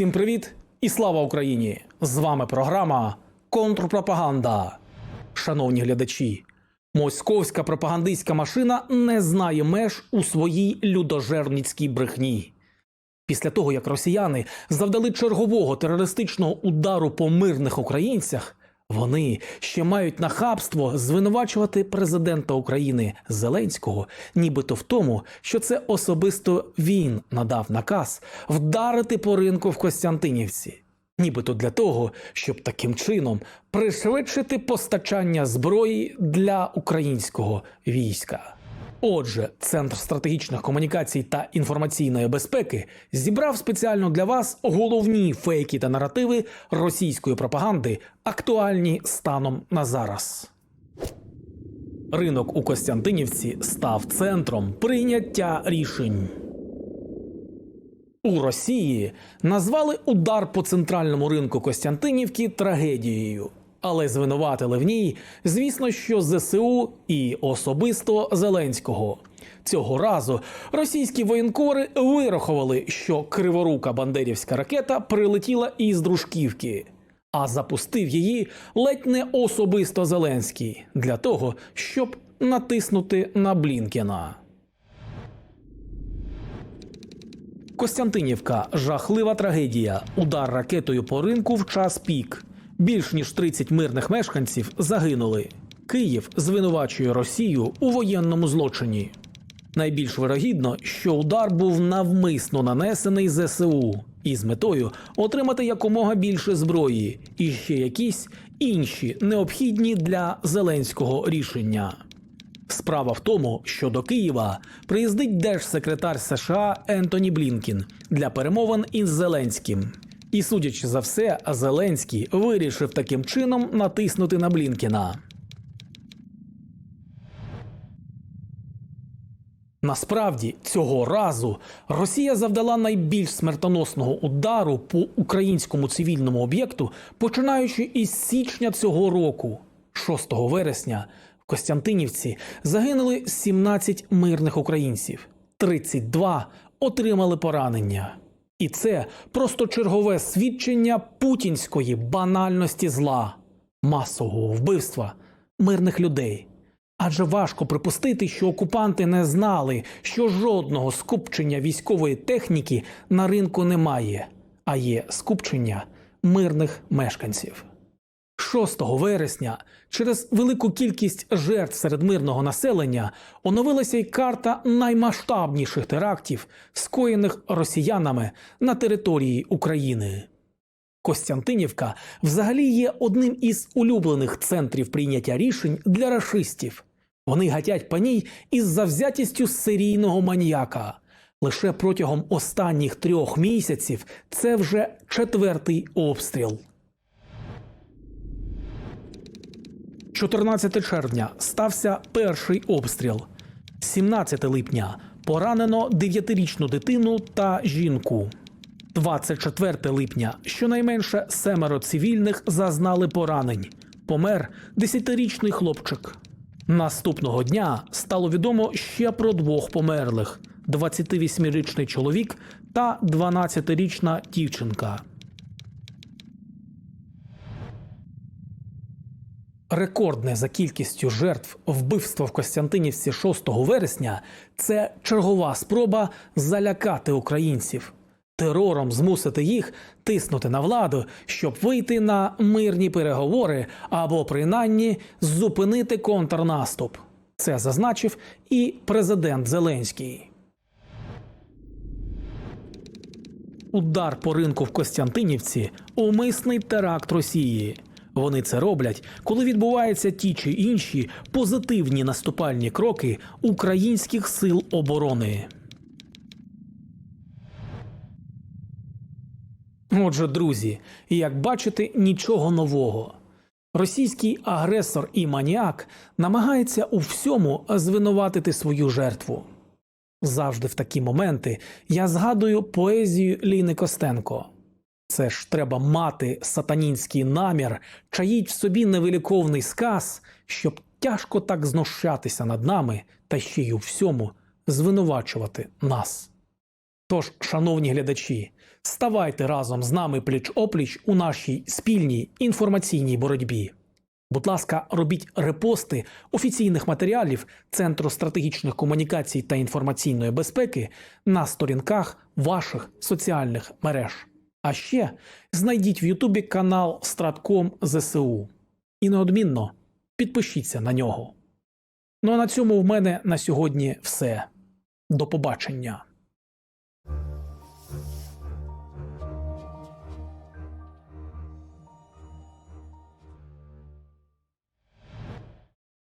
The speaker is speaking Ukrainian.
Всім привіт і слава Україні! З вами програма Контрпропаганда. Шановні глядачі, московська пропагандистська машина не знає меж у своїй людожерницькій брехні. Після того, як росіяни завдали чергового терористичного удару по мирних українцях, вони ще мають нахабство звинувачувати президента України Зеленського, нібито в тому, що це особисто він надав наказ вдарити по ринку в Костянтинівці, нібито для того, щоб таким чином пришвидшити постачання зброї для українського війська. Отже, Центр стратегічних комунікацій та інформаційної безпеки зібрав спеціально для вас головні фейки та наративи російської пропаганди, актуальні станом на зараз. Ринок у Костянтинівці став центром прийняття рішень. У Росії назвали удар по центральному ринку Костянтинівки трагедією, але звинуватили в ній, звісно, що ЗСУ і особисто Зеленського. Цього разу російські воєнкори вирахували, що криворука бандерівська ракета прилетіла із дружківки, а запустив її ледь не особисто Зеленський для того, щоб натиснути на Блінкена. Костянтинівка жахлива трагедія. Удар ракетою по ринку в час пік. Більш ніж 30 мирних мешканців загинули. Київ звинувачує Росію у воєнному злочині. Найбільш вирогідно, що удар був навмисно нанесений ЗСУ із метою отримати якомога більше зброї і ще якісь інші необхідні для зеленського рішення. Справа в тому, що до Києва приїздить держсекретар США Ентоні Блінкін для перемовин із Зеленським. І, судячи за все, Зеленський вирішив таким чином натиснути на Блінкіна. Насправді, цього разу Росія завдала найбільш смертоносного удару по українському цивільному об'єкту, починаючи із січня цього року, 6 вересня, в Костянтинівці загинули 17 мирних українців, 32 отримали поранення. І це просто чергове свідчення путінської банальності зла, масового вбивства мирних людей. Адже важко припустити, що окупанти не знали, що жодного скупчення військової техніки на ринку немає, а є скупчення мирних мешканців. 6 вересня через велику кількість жертв серед мирного населення оновилася й карта наймасштабніших терактів, скоєних росіянами на території України. Костянтинівка взагалі є одним із улюблених центрів прийняття рішень для рашистів. Вони гатять по ній із завзятістю серійного маніяка. Лише протягом останніх трьох місяців це вже четвертий обстріл. 14 червня стався перший обстріл. 17 липня поранено 9-річну дитину та жінку. 24 липня щонайменше семеро цивільних зазнали поранень. Помер 10-річний хлопчик. Наступного дня стало відомо ще про двох померлих: 28-річний чоловік та 12-річна дівчинка. Рекордне за кількістю жертв вбивства в Костянтинівці 6 вересня це чергова спроба залякати українців, терором змусити їх тиснути на владу, щоб вийти на мирні переговори або принаймні зупинити контрнаступ. Це зазначив і президент Зеленський. Удар по ринку в Костянтинівці умисний теракт Росії. Вони це роблять, коли відбуваються ті чи інші позитивні наступальні кроки українських сил оборони. Отже, друзі, як бачите, нічого нового. Російський агресор і маніак намагається у всьому звинуватити свою жертву. Завжди в такі моменти я згадую поезію Ліни Костенко. Це ж треба мати сатанінський намір, чаїть в собі невиліковний сказ, щоб тяжко так знущатися над нами та ще й у всьому звинувачувати нас. Тож, шановні глядачі, ставайте разом з нами пліч опліч у нашій спільній інформаційній боротьбі. Будь ласка, робіть репости офіційних матеріалів Центру стратегічних комунікацій та інформаційної безпеки на сторінках ваших соціальних мереж. А ще знайдіть в Ютубі канал Стратком ЗСУ і неодмінно підпишіться на нього. Ну а на цьому в мене на сьогодні все. До побачення.